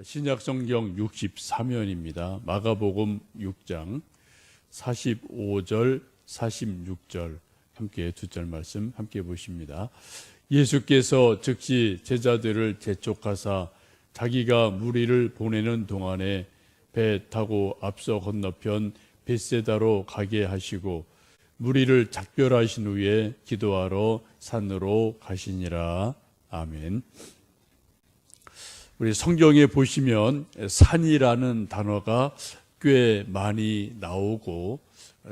신약성경 63면입니다. 마가복음 6장 45절, 46절 함께 두 절 말씀 함께 보십니다. 예수께서 즉시 제자들을 재촉하사 자기가 무리를 보내는 동안에 배 타고 앞서 건너편 베세다로 가게 하시고 무리를 작별하신 후에 기도하러 산으로 가시니라. 아멘. 우리 성경에 보시면 산이라는 단어가 꽤 많이 나오고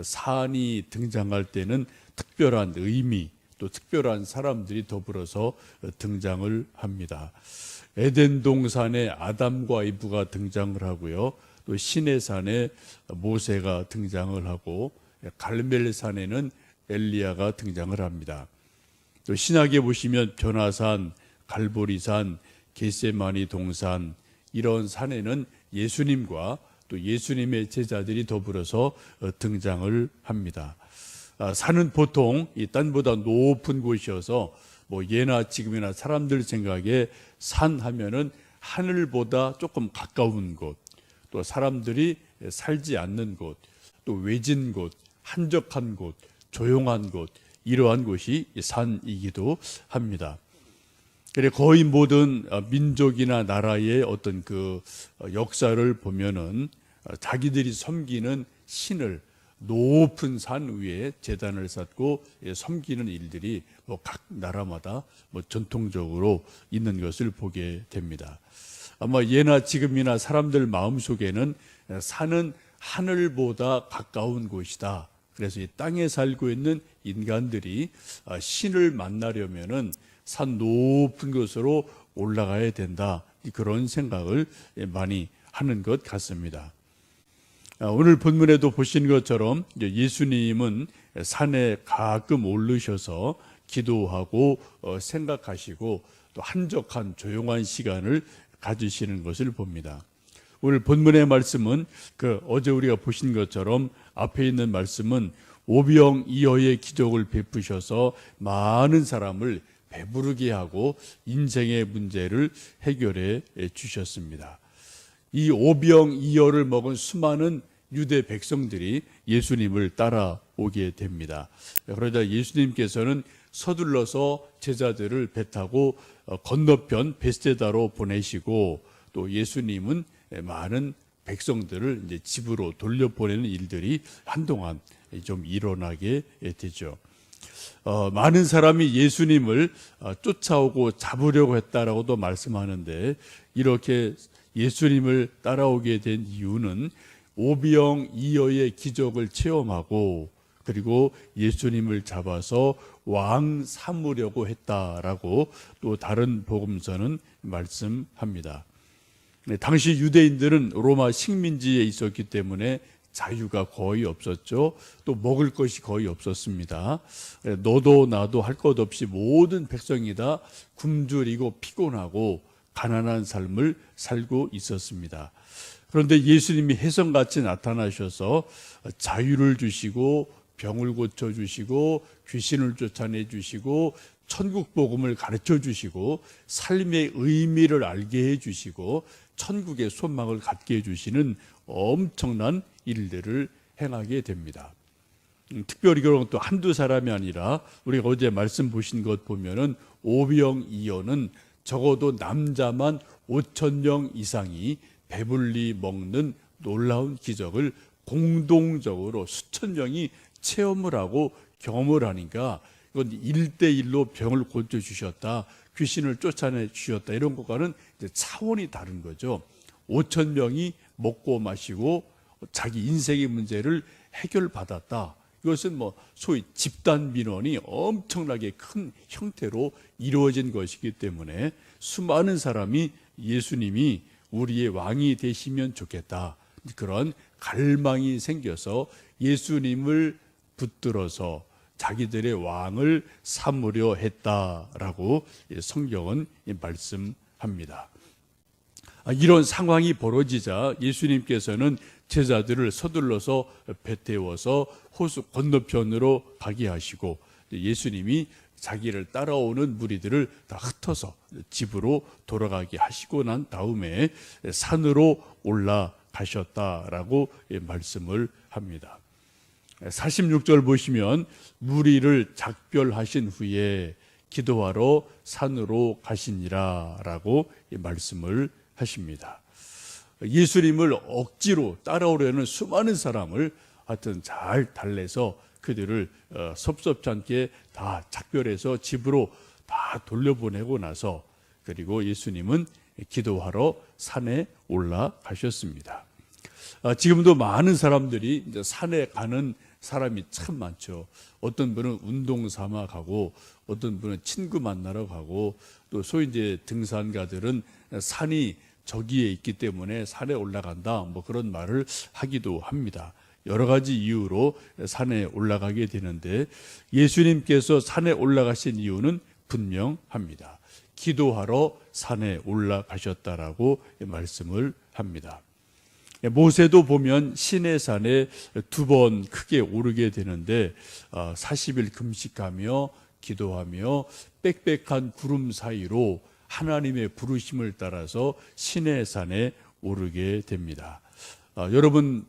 산이 등장할 때는 특별한 의미 또 특별한 사람들이 더불어서 등장을 합니다. 에덴 동산에 아담과 이브가 등장을 하고요. 또 시내산에 모세가 등장을 하고 갈멜산에는 엘리야가 등장을 합니다. 또 신약에 보시면 변화산, 갈보리산, 겟세마니 동산 이런 산에는 예수님과 또 예수님의 제자들이 더불어서 어, 등장을 합니다. 아, 산은 보통 이 땅보다 높은 곳이어서 뭐 예나 지금이나 사람들 생각에 산 하면은 하늘보다 조금 가까운 곳, 또 사람들이 살지 않는 곳, 또 외진 곳, 한적한 곳, 조용한 곳 이러한 곳이 산이기도 합니다. 그래 거의 모든 어, 민족이나 나라의 어떤 그 어, 역사를 보면은 어, 자기들이 섬기는 신을 높은 산 위에 재단을 쌓고 예, 섬기는 일들이 뭐 각 나라마다 뭐 전통적으로 있는 것을 보게 됩니다. 아마 예나 지금이나 사람들 마음 속에는 산은 하늘보다 가까운 곳이다. 그래서 이 땅에 살고 있는 인간들이 신을 만나려면은 산 높은 곳으로 올라가야 된다. 그런 생각을 많이 하는 것 같습니다. 아, 오늘 본문에도 보신 것처럼 예수님은 산에 가끔 오르셔서 기도하고 어, 생각하시고 또 한적한 조용한 시간을 가지시는 것을 봅니다. 오늘 본문의 말씀은 그 어제 우리가 보신 것처럼 앞에 있는 말씀은 오병이어의 기적을 베푸셔서 많은 사람을 배부르게 하고 인생의 문제를 해결해 주셨습니다. 이 오병 이어를 먹은 수많은 유대 백성들이 예수님을 따라오게 됩니다. 그러자 예수님께서는 서둘러서 제자들을 배 타고 어, 건너편 베스테다로 보내시고 또 예수님은 많은 백성들을 이제 집으로 돌려보내는 일들이 한동안 좀 일어나게 되죠. 어, 많은 사람이 예수님을 어, 쫓아오고 잡으려고 했다라고도 말씀하는데 이렇게 예수님을 따라오게 된 이유는 오비영 이어의 기적을 체험하고 그리고 예수님을 잡아서 왕 삼으려고 했다라고 또 다른 복음서는 말씀합니다. 네, 당시 유대인들은 로마 식민지에 있었기 때문에 자유가 거의 없었죠. 또 먹을 것이 거의 없었습니다. 예, 너도 나도 할 것 없이 모든 백성이 다 굶주리고 피곤하고 가난한 삶을 살고 있었습니다. 그런데 예수님이 혜성같이 나타나셔서 자유를 주시고 병을 고쳐 주시고 귀신을 쫓아내 주시고 천국 복음을 가르쳐 주시고 삶의 의미를 알게 해 주시고 천국의 소망을 갖게 해 주시는 엄청난 일들을 행하게 됩니다. 음, 특별히 그런 또 한두 사람이 아니라 우리가 어제 말씀 보신 것 보면은 오병 이어는 적어도 남자만 5천 명 이상이 배불리 먹는 놀라운 기적을 공동적으로 수천 명이 체험을 하고 경험을 하니까 이건 일대일로 병을 고쳐 주셨다. 귀신을 쫓아내 주셨다. 이런 것과는 차원이 다른 거죠. 5천 명이 먹고 마시고 자기 인생의 문제를 해결받았다. 이것은 뭐 소위 집단 민원이 엄청나게 큰 형태로 이루어진 것이기 때문에 수많은 사람이 예수님이 우리의 왕이 되시면 좋겠다. 그런 갈망이 생겨서 예수님을 붙들어서 자기들의 왕을 삼으려 했다라고 성경은 말씀합니다. 아, 이런 상황이 벌어지자 예수님께서는 제자들을 서둘러서 배 태워서 호수 건너편으로 가게 하시고 예수님이 자기를 따라오는 무리들을 다 흩어서 집으로 돌아가게 하시고 난 다음에 산으로 올라가셨다라고 말씀을 합니다. 46절 보시면 무리를 작별하신 후에 기도하러 산으로 가시니라라고 말씀을 하십니다. 예수님을 억지로 따라오려는 수많은 사람을 하여튼 잘 달래서 그들을 어, 섭섭지 않게 다 작별해서 집으로 다 돌려보내고 나서 그리고 예수님은 기도하러 산에 올라가셨습니다. 아, 지금도 많은 사람들이 산에 가는 사람이 참 많죠. 어떤 분은 운동 삼아 가고, 어떤 분은 친구 만나러 가고, 또 소위 이제 등산가들은 산이 저기에 있기 때문에 산에 올라간다. 뭐 그런 말을 하기도 합니다. 여러 가지 이유로 산에 올라가게 되는데 예수님께서 산에 올라가신 이유는 분명합니다. 기도하러 산에 올라가셨다라고 말씀을 합니다. 모세도 보면 시내산에 두 번 크게 오르게 되는데 40일 금식하며 기도하며 빽빽한 구름 사이로 하나님의 부르심을 따라서 시내산에 오르게 됩니다. 아, 여러분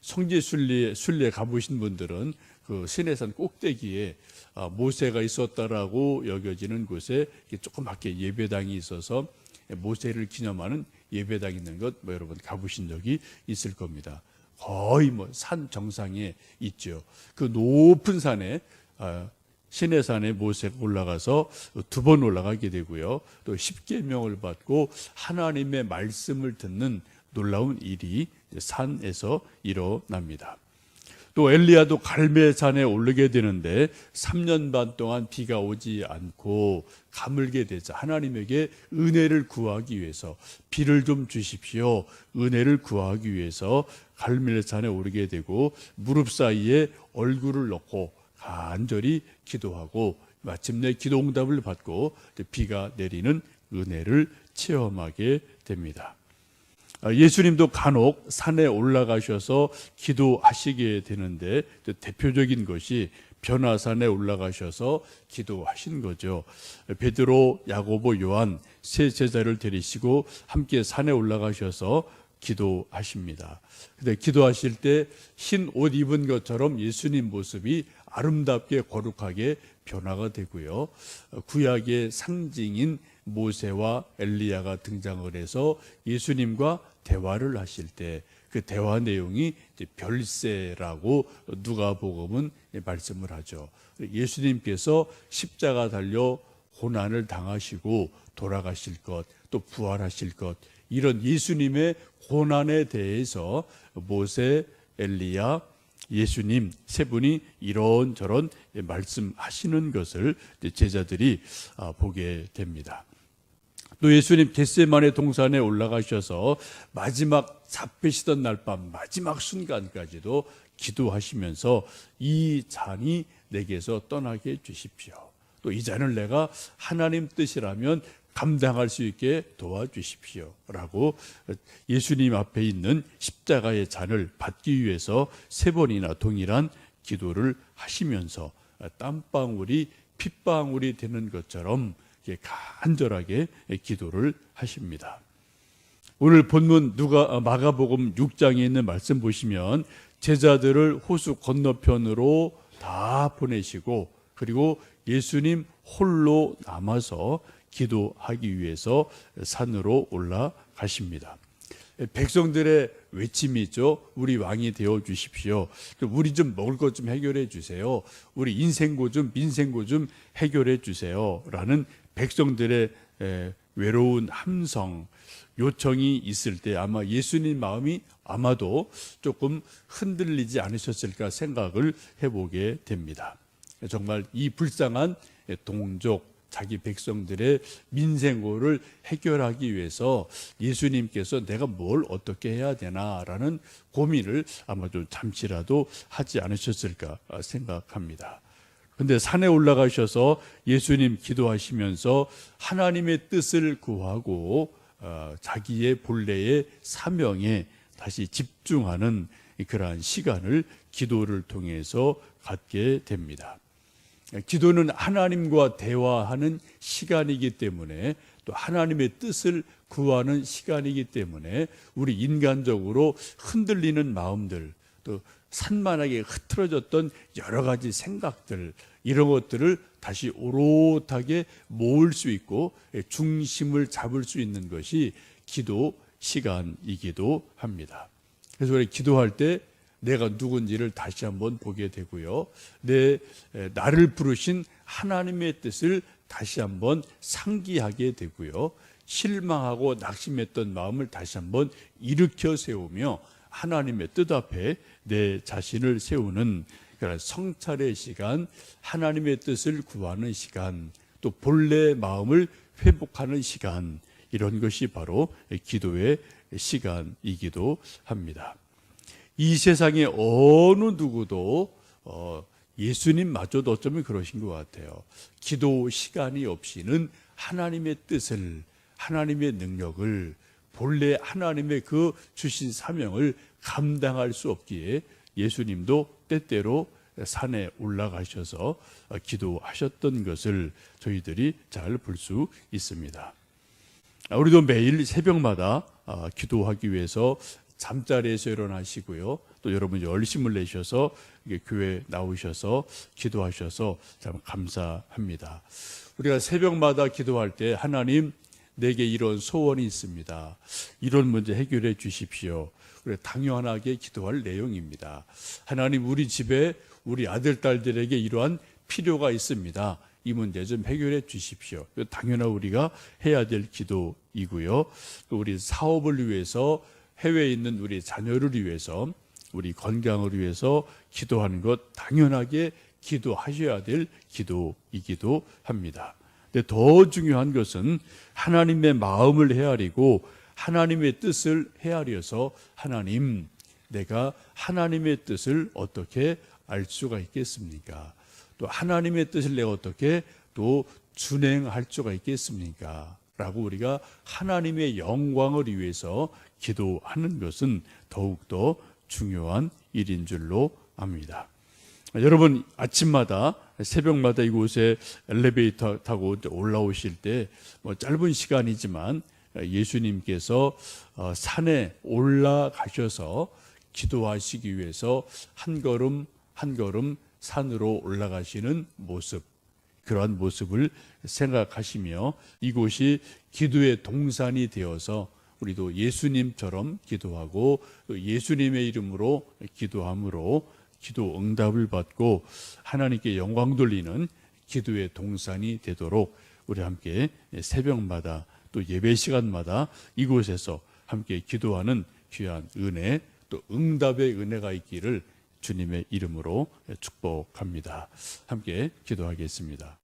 성지 순례 순례 가보신 분들은 그 시내산 꼭대기에 아, 모세가 있었다라고 여겨지는 곳에 조그맣게 예배당이 있어서 모세를 기념하는 예배당 있는 것 뭐 여러분 가보신 적이 있을 겁니다. 거의 뭐 산 정상에 있죠. 그 높은 산에 아, 시내산에 모세가 올라가서 두 번 올라가게 되고요. 또 십계명을 받고 하나님의 말씀을 듣는 놀라운 일이 산에서 일어납니다. 또 엘리야도 갈멜산에 오르게 되는데 3년 반 동안 비가 오지 않고 가물게 되자 하나님에게 은혜를 구하기 위해서 비를 좀 주십시오. 은혜를 구하기 위해서 갈멜산에 오르게 되고 무릎 사이에 얼굴을 넣고 간절히 기도하고 마침내 기도 응답을 받고 비가 내리는 은혜를 체험하게 됩니다. 아, 예수님도 간혹 산에 올라가셔서 기도하시게 되는데 대표적인 것이 변화산에 올라가셔서 기도하신 거죠. 베드로, 야고보, 요한 세 제자를 데리시고 함께 산에 올라가셔서 기도하십니다. 근데 기도하실 때 흰 옷 입은 것처럼 예수님 모습이 아름답게 거룩하게 변화가 되고요. 구약의 상징인 모세와 엘리야가 등장을 해서 예수님과 대화를 하실 때 그 대화 내용이 별세라고 누가복음은 말씀을 하죠. 예수님께서 십자가 달려 고난을 당하시고 돌아가실 것, 또 부활하실 것 이런 예수님의 고난에 대해서 모세, 엘리야, 예수님 세 분이 이런저런 말씀하시는 것을 제자들이 아, 보게 됩니다. 또 예수님 겟세만의 동산에 올라가셔서 마지막 잡히시던 날밤 마지막 순간까지도 기도하시면서 이 잔이 내게서 떠나게 해 주십시오. 또 이 잔을 내가 하나님 뜻이라면 감당할 수 있게 도와주십시오. 라고 예수님 앞에 있는 십자가의 잔을 받기 위해서 세 번이나 동일한 기도를 하시면서 땀방울이 핏방울이 되는 것처럼 간절하게 기도를 하십니다. 오늘 본문 누가 어, 마가복음 6장에 있는 말씀 보시면 제자들을 호수 건너편으로 다 보내시고 그리고 예수님 홀로 남아서 기도하기 위해서 산으로 올라가십니다. 백성들의 외침이 있죠. 우리 왕이 되어 주십시오. 우리 좀 먹을 것 좀 해결해 주세요. 우리 인생고 좀 민생고 좀 해결해 주세요. 라는 백성들의 외로운 함성, 요청이 있을 때 아마 예수님 마음이 아마도 조금 흔들리지 않으셨을까 생각을 해보게 됩니다. 정말 이 불쌍한 동족, 자기 백성들의 민생고를 해결하기 위해서 예수님께서 내가 뭘 어떻게 해야 되나라는 고민을 아마 도 잠시라도 하지 않으셨을까 생각합니다. 근데 산에 올라가셔서 예수님 기도하시면서 하나님의 뜻을 구하고 어, 자기의 본래의 사명에 다시 집중하는 그러한 시간을 기도를 통해서 갖게 됩니다. 기도는 하나님과 대화하는 시간이기 때문에 또 하나님의 뜻을 구하는 시간이기 때문에 우리 인간적으로 흔들리는 마음들 또 산만하게 흐트러졌던 여러 가지 생각들 이런 것들을 다시 오롯하게 모을 수 있고 중심을 잡을 수 있는 것이 기도 시간이기도 합니다. 그래서 우리 기도할 때 내가 누군지를 다시 한번 보게 되고요. 내 에, 나를 부르신 하나님의 뜻을 다시 한번 상기하게 되고요. 실망하고 낙심했던 마음을 다시 한번 일으켜 세우며 하나님의 뜻 앞에 내 자신을 세우는 성찰의 시간, 하나님의 뜻을 구하는 시간, 또 본래 마음을 회복하는 시간, 이런 것이 바로 기도의 시간이기도 합니다. 이 세상에 어느 누구도 어, 예수님마저도 어쩌면 그러신 것 같아요. 기도 시간이 없이는 하나님의 뜻을, 하나님의 능력을, 본래 하나님의 그 주신 사명을 감당할 수 없기에 예수님도 때때로 산에 올라가셔서 기도하셨던 것을 저희들이 잘 볼 수 있습니다. 우리도 매일 새벽마다 아, 기도하기 위해서 잠자리에서 일어나시고요. 또 여러분 열심을 내셔서 교회 나오셔서 기도하셔서 참 감사합니다. 우리가 새벽마다 기도할 때 하나님 내게 이런 소원이 있습니다. 이런 문제 해결해 주십시오. 우리 당연하게 기도할 내용입니다. 하나님 우리 집에 우리 아들 딸들에게 이러한 필요가 있습니다. 이 문제 좀 해결해 주십시오. 당연한 우리가 해야 될 기도이고요. 또 우리 사업을 위해서 해외에 있는 우리 자녀를 위해서 우리 건강을 위해서 기도하는 것 당연하게 기도하셔야 될 기도이기도 합니다. 근데 더 중요한 것은 하나님의 마음을 헤아리고 하나님의 뜻을 헤아려서 하나님 내가 하나님의 뜻을 어떻게 알 수가 있겠습니까? 또 하나님의 뜻을 내가 어떻게 또 준행할 수가 있겠습니까? 라고 우리가 하나님의 영광을 위해서 기도하는 것은 더욱더 중요한 일인 줄로 압니다. 여러분 아침마다 새벽마다 이곳에 엘리베이터 타고 올라오실 때 뭐 짧은 시간이지만 예수님께서 어, 산에 올라가셔서 기도하시기 위해서 한 걸음 한 걸음 산으로 올라가시는 모습 그러한 모습을 생각하시며 이곳이 기도의 동산이 되어서 우리도 예수님처럼 기도하고 예수님의 이름으로 기도함으로 기도 응답을 받고 하나님께 영광 돌리는 기도의 동산이 되도록 우리 함께 새벽마다 또 예배 시간마다 이곳에서 함께 기도하는 귀한 은혜 또 응답의 은혜가 있기를 주님의 이름으로 축복합니다. 함께 기도하겠습니다.